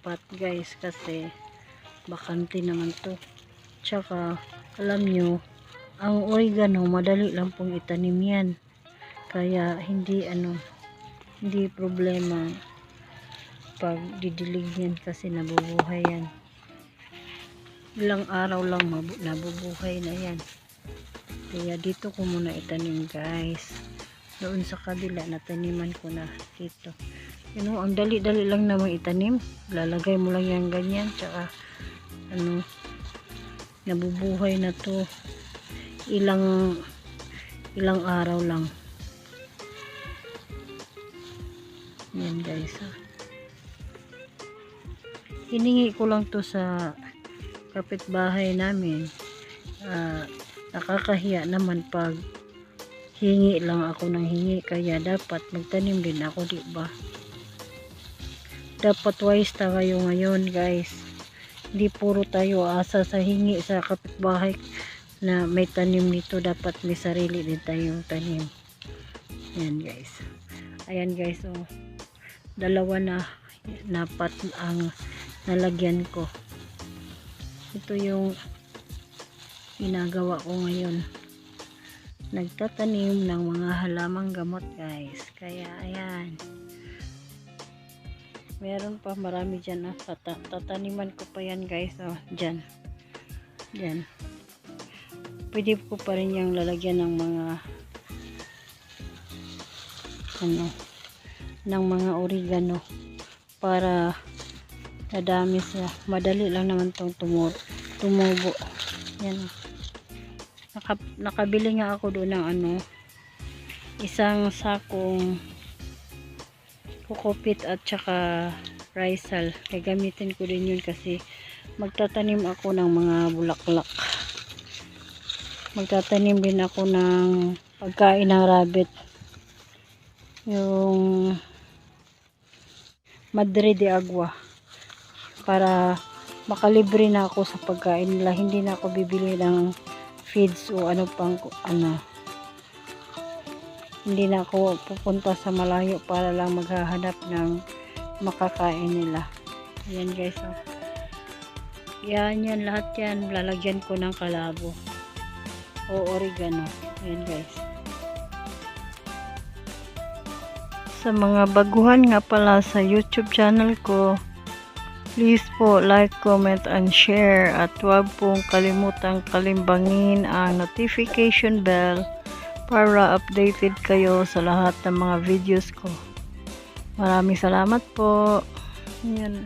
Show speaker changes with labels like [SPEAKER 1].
[SPEAKER 1] pot guys kasi bakante naman to. Tsaka alam nyo, ang oregano madali lang pong itanim yan. Kaya hindi ano, hindi problema pag didilig yan kasi nabubuhay yan. Ilang araw lang nabubuhay na yan. Kaya dito ko muna itanim guys. Doon sa kabila nataniman ko na dito. You know, ang dali-dali lang namang itanim. Lalagay mo lang yan ganyan. Tsaka ano, nabubuhay na to. Ilang ilang araw lang. Yan guys. Ha. Hiningi ko lang to sa kapitbahay namin. Ah, nakakahiya naman pag hingi lang ako ng hingi kaya dapat magtanim din ako di ba dapat wise tayo ngayon guys. Hindi puro tayo asa sa hingi sa kapitbahay na may tanim nito. Dapat may sarili din tayong tanim. Yan guys. Ayan guys oh. Dalawa na napat ang nalagyan ko. Ito yung ginagawa ko ngayon. Nagtatanim ng mga halamang gamot guys. Kaya ayan meron pa marami dyan ah. Tata tataniman ko pa yan guys oh, dyan. Dyan. Pwede ko pa rin yung lalagyan ng mga ano ng mga oregano para nadami siya. Madali lang naman tong tumubo. Yan. Naka, nakabili nga ako doon ng ano isang sakong kukupit at saka risal gagamitin ko din yun kasi magtatanim ako ng mga bulaklak. Magtatanim din ako ng pagkain ng rabbit. Yung madre de agua. Para makalibre na ako sa pagkain nila. Hindi na ako bibili ng feeds o ano pang ano hindi na ako pupunta sa malayo para lang maghahanap ng makakain nila. Yan guys oh. yan yan lahat yan. Lalagyan ko ng kalabo. O oregano. Yan guys. Sa mga baguhan nga pala sa youtube channel ko Please po like, comment, and share. At huwag pong kalimutang kalimbangin ang notification bell para updated kayo sa lahat ng mga videos ko. Maraming salamat po. Yan.